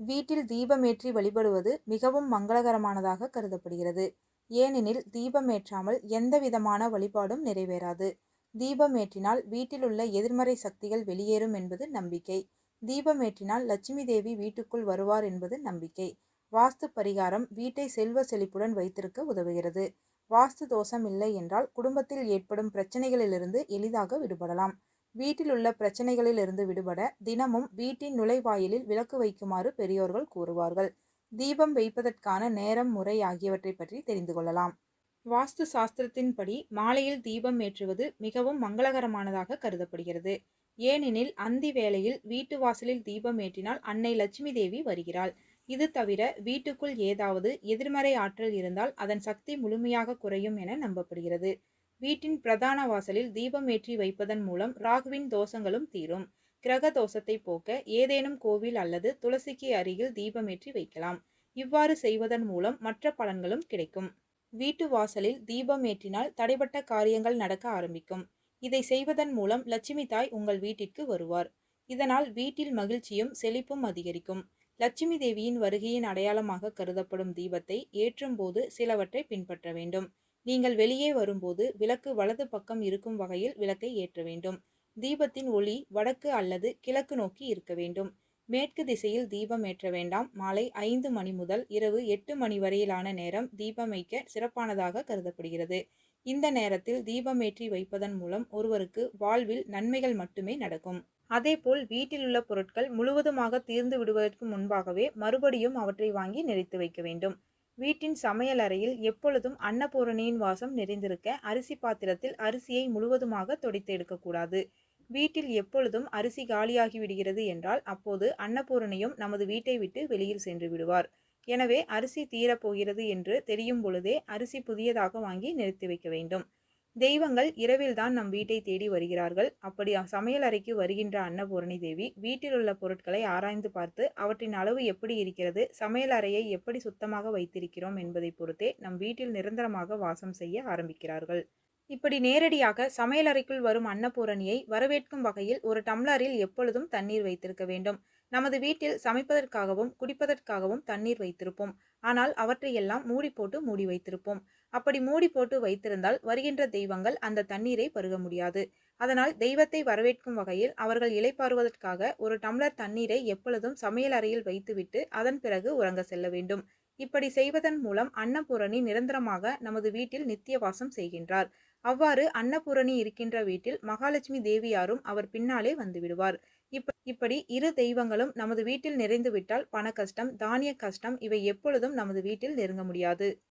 வீட்டில் தீபமேற்றி வழிபடுவது மிகவும் மங்களகரமானதாக கருதப்படுகிறது. ஏனெனில் தீபமேற்றாமல் எந்த விதமான வழிபாடும் நிறைவேறாது. தீபமேற்றினால் வீட்டிலுள்ள எதிர்மறை சக்திகள் வெளியேறும் என்பது நம்பிக்கை. தீபமேற்றினால் லட்சுமி தேவி வீட்டுக்குள் வருவார் என்பது நம்பிக்கை. வாஸ்து பரிகாரம் வீட்டை செல்வ செழிப்புடன் வைத்திருக்க உதவுகிறது. வாஸ்து தோஷம் இல்லை என்றால் குடும்பத்தில் ஏற்படும் பிரச்சனைகளிலிருந்து எளிதாக விடுபடலாம். வீட்டில் உள்ள பிரச்சனைகளில் இருந்து விடுபட தினமும் வீட்டின் நுழைவாயிலில் விளக்கு வைக்குமாறு பெரியோர்கள் கூறுவார்கள். தீபம் வைப்பதற்கான நேரம் முறை ஆகியவற்றை பற்றி தெரிந்து கொள்ளலாம். வாஸ்து சாஸ்திரத்தின்படி மாலையில் தீபம் ஏற்றுவது மிகவும் மங்களகரமானதாக கருதப்படுகிறது. ஏனெனில் அந்தி வேளையில் வீட்டு வாசலில் தீபம் ஏற்றினால் அன்னை லட்சுமி தேவி வருகிறாள். இது தவிர வீட்டுக்குள் ஏதாவது எதிர்மறை ஆற்றல் இருந்தால் அதன் சக்தி முழுமையாக குறையும் என நம்பப்படுகிறது. வீட்டின் பிரதான வாசலில் தீபம் ஏற்றி வைப்பதன் மூலம் ராகுவின் தோஷங்களும் தீரும். கிரக தோஷத்தை போக்க ஏதேனும் கோவில் அல்லது துளசிக்கு அருகில் தீபமேற்றி வைக்கலாம். இவ்வாறு செய்வதன் மூலம் மற்ற பலன்களும் கிடைக்கும். வீட்டு வாசலில் தீபம் ஏற்றினால் தடைப்பட்ட காரியங்கள் நடக்க ஆரம்பிக்கும். இதை செய்வதன் மூலம் லட்சுமி தாய் உங்கள் வீட்டிற்கு வருவார். இதனால் வீட்டில் மகிழ்ச்சியும் செழிப்பும் அதிகரிக்கும். லட்சுமி தேவியின் வருகையின் அடையாளமாக கருதப்படும் தீபத்தை ஏற்றும் போது சிலவற்றை பின்பற்ற வேண்டும். நீங்கள் வெளியே வரும்போது விளக்கு வலது பக்கம் இருக்கும் வகையில் விளக்கை ஏற்ற வேண்டும். தீபத்தின் ஒளி வடக்கு அல்லது கிழக்கு நோக்கி இருக்க வேண்டும். மேற்கு திசையில் தீபம் ஏற்ற வேண்டாம். மாலை ஐந்து மணி முதல் இரவு எட்டு மணி வரையிலான நேரம் தீபம் வைக்க சிறப்பானதாக கருதப்படுகிறது. இந்த நேரத்தில் தீபமேற்றி வைப்பதன் மூலம் ஒருவருக்கு வாழ்வில் நன்மைகள் மட்டுமே நடக்கும். அதேபோல் வீட்டில் உள்ள பொருட்கள் முழுவதுமாக தீர்ந்து விடுவதற்கு முன்பாகவே மறுபடியும் அவற்றை வாங்கி நிறைத்து வைக்க வேண்டும். வீட்டின் சமையல் அறையில் எப்பொழுதும் அன்னபூரணியின் வாசம் நிறைந்திருக்க அரிசி பாத்திரத்தில் அரிசியை முழுவதுமாக தொடைத்து எடுக்கக்கூடாது. வீட்டில் எப்பொழுதும் அரிசி காலியாகி விடுகிறது என்றால் அப்போது அன்னபூரணியும் நமது வீட்டை விட்டு வெளியில் சென்று விடுவார். எனவே அரிசி தீரப்போகிறது என்று தெரியும் பொழுதே அரிசி புதியதாக வாங்கி நிறுத்தி வைக்க வேண்டும். தெய்வங்கள் இரவில்தான் நம் வீட்டை தேடி வருகிறார்கள். அப்படி சமையல் அறைக்கு வருகின்ற அன்னபூரணி தேவி வீட்டில் உள்ள பொருட்களை ஆராய்ந்து பார்த்து அவற்றின் அளவு எப்படி இருக்கிறது சமையல் அறையை எப்படி சுத்தமாக வைத்திருக்கிறோம் என்பதை பொறுத்தே நம் வீட்டில் நிரந்தரமாக வாசம் செய்ய ஆரம்பிக்கிறார்கள். இப்படி நேரடியாக சமையல் அறைக்குள் வரும் அன்னபூரணியை வரவேற்கும் வகையில் ஒரு டம்ளரில் எப்பொழுதும் தண்ணீர் வைத்திருக்க வேண்டும். நமது வீட்டில் சமைப்பதற்காகவும் குடிப்பதற்காகவும் தண்ணீர் வைத்திருப்போம். ஆனால் அவற்றையெல்லாம் மூடி போட்டு மூடி வைத்திருப்போம். அப்படி மூடி போட்டு வைத்திருந்தால் வருகின்ற தெய்வங்கள் அந்த தண்ணீரை பருக முடியாது. அதனால் தெய்வத்தை வரவேற்கும் வகையில் அவர்கள் இலைப்பாறுவதற்காக ஒரு டம்ளர் தண்ணீரை எப்பொழுதும் சமையல் அறையில் வைத்துவிட்டு அதன் பிறகு உறங்க செல்ல வேண்டும். இப்படி செய்வதன் மூலம் அன்னபூரணி நிரந்தரமாக நமது வீட்டில் நித்திய வாசம் செய்கின்றார். அவ்வாறு அன்னபூரணி இருக்கின்ற வீட்டில் மகாலட்சுமி தேவியாரும் அவர் பின்னாலே வந்துவிடுவார் இப்படி இரு தெய்வங்களும் நமது வீட்டில் நிறைந்துவிட்டால் பண கஷ்டம் தானிய கஷ்டம் இவை எப்பொழுதும் நமது வீட்டில் நெருங்க முடியாது.